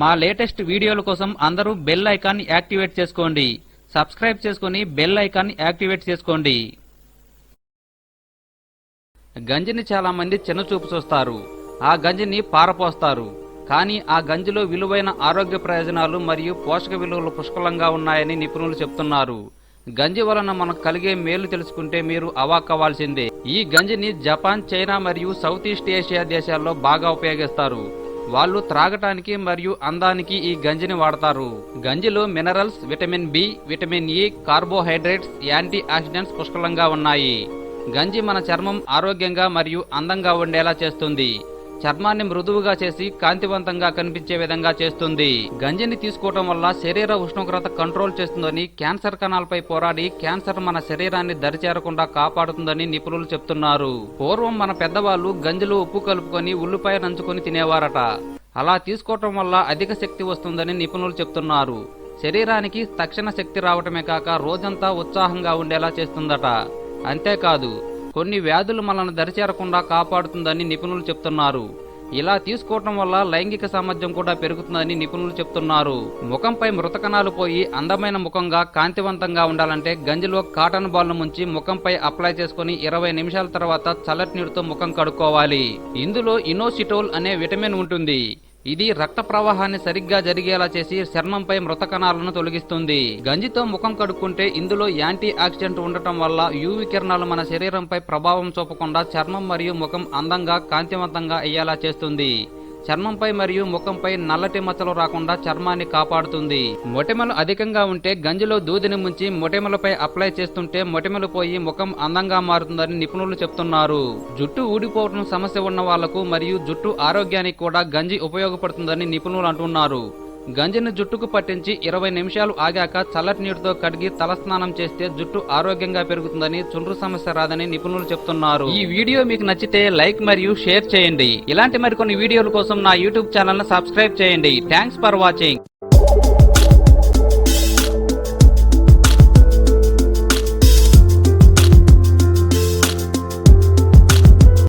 మా లేటెస్ట్ వీడియోల కోసం అందరూ బెల్ ఐకాన్ యాక్టివేట్ చేసుకోండి. సబ్స్క్రైబ్ చేసుకుని బెల్ ఐకాన్ యాక్టివేట్ చేసుకోండి. గంజిని చాలా మంది చిన్నచూపు చూస్తారు. ఆ గంజిని పారపోస్తారు. కానీ ఆ గంజిలో విలువైన ఆరోగ్య ప్రయోజనాలు మరియు పోషక విలువలు పుష్కలంగా ఉన్నాయని నిపుణులు చెప్తున్నారు. గంజి వలన మనకు కలిగే మేలు తెలుసుకుంటే మీరు అవాక్కవ్వాల్సిందే. ఈ గంజిని జపాన్ చైనా మరియు సౌత్ ఈస్ట్ ఏషియా దేశాల్లో బాగా ఉపయోగిస్తారు. వాళ్ళు త్రాగటానికి మరియు అందానికి ఈ గంజిని వాడతారు. గంజిలో minerals vitamin B vitamin E carbohydrates antioxidants పుష్కలంగా ఉన్నాయి. గంజి మన చర్మం ఆరోగ్యంగా మరియు అందంగా ఉండేలా చేస్తుంది. చర్మాన్ని మృదువుగా చేసి కాంతివంతంగా కనిపించే విధంగా చేస్తుంది. గంజిని తీసుకోవటం వల్ల శరీర ఉష్ణోగ్రత కంట్రోల్ చేస్తుందని క్యాన్సర్ కణాలపై పోరాడి క్యాన్సర్ మన శరీరాన్ని దరిచేరకుండా కాపాడుతుందని నిపుణులు చెప్తున్నారు. పూర్వం మన పెద్దవాళ్ళు గంజిలో ఉప్పు కలుపుకొని ఉల్లిపాయ నంచుకొని తినేవారట. అలా తీసుకోవటం వల్ల అధిక శక్తి వస్తుందని నిపుణులు చెప్తున్నారు. శరీరానికి తక్షణ శక్తి రావటమే కాక రోజంతా ఉత్సాహంగా ఉండేలా చేస్తుందట. అంతేకాదు కొన్ని వ్యాధులు మనల్ని దరిచేరకుండా కాపాడుతుందని నిపుణులు చెప్తున్నారు. ఇలా తీసుకోవటం వల్ల లైంగిక సామర్థ్యం కూడా పెరుగుతుందని నిపుణులు చెప్తున్నారు. ముఖంపై మృతకణాలు పోయి అందమైన ముఖంగా కాంతివంతంగా ఉండాలంటే గంజిలో కాటన్ బాల్ను ముంచి ముఖంపై అప్లై చేసుకుని ఇరవై నిమిషాల తర్వాత చల్లటి నీటితో ముఖం కడుక్కోవాలి. ఇందులో ఇనోసిటోల్ అనే విటమిన్ ఉంటుంది. ఇది రక్త ప్రవాహాన్ని సరిగ్గా జరిగేలా చేసి చర్మంపై మృత కణాలను తొలగిస్తుంది. గంజితో ముఖం కడుక్కుంటే ఇందులో యాంటీ ఆక్సిడెంట్ ఉండటం వల్ల యూవి కిరణాలు మన శరీరంపై ప్రభావం చూపకుండా చర్మం మరియు ముఖం అందంగా కాంతివంతంగా అయ్యేలా చేస్తుంది. చర్మంపై మరియు ముఖంపై నల్లటి మచ్చలు రాకుండా చర్మాన్ని కాపాడుతుంది. మొటిమలు అధికంగా ఉంటే గంజిలో దూదిని ముంచి మొటిమలపై అప్లై చేస్తుంటే మొటిమలు పోయి ముఖం అందంగా మారుతుందని నిపుణులు చెప్తున్నారు. జుట్టు ఊడిపోవడం సమస్య ఉన్న వాళ్ళకు మరియు జుట్టు ఆరోగ్యానికి కూడా గంజి ఉపయోగపడుతుందని నిపుణులు అంటున్నారు. గంజిని జుట్టుకు పట్టించి ఇరవై నిమిషాలు ఆగాక చల్లటి నీటితో కడిగి తలస్నానం చేస్తే జుట్టు ఆరోగ్యంగా పెరుగుతుందని చుండ్రు సమస్య రాదని నిపుణులు చెప్తున్నారు. ఈ వీడియో మీకు నచ్చితే లైక్ మరియు షేర్ చేయండి. ఇలాంటి మరికొన్ని వీడియోల కోసం నా యూట్యూబ్ ఛానల్ సబ్స్క్రైబ్ చేయండి. Thanks for watching.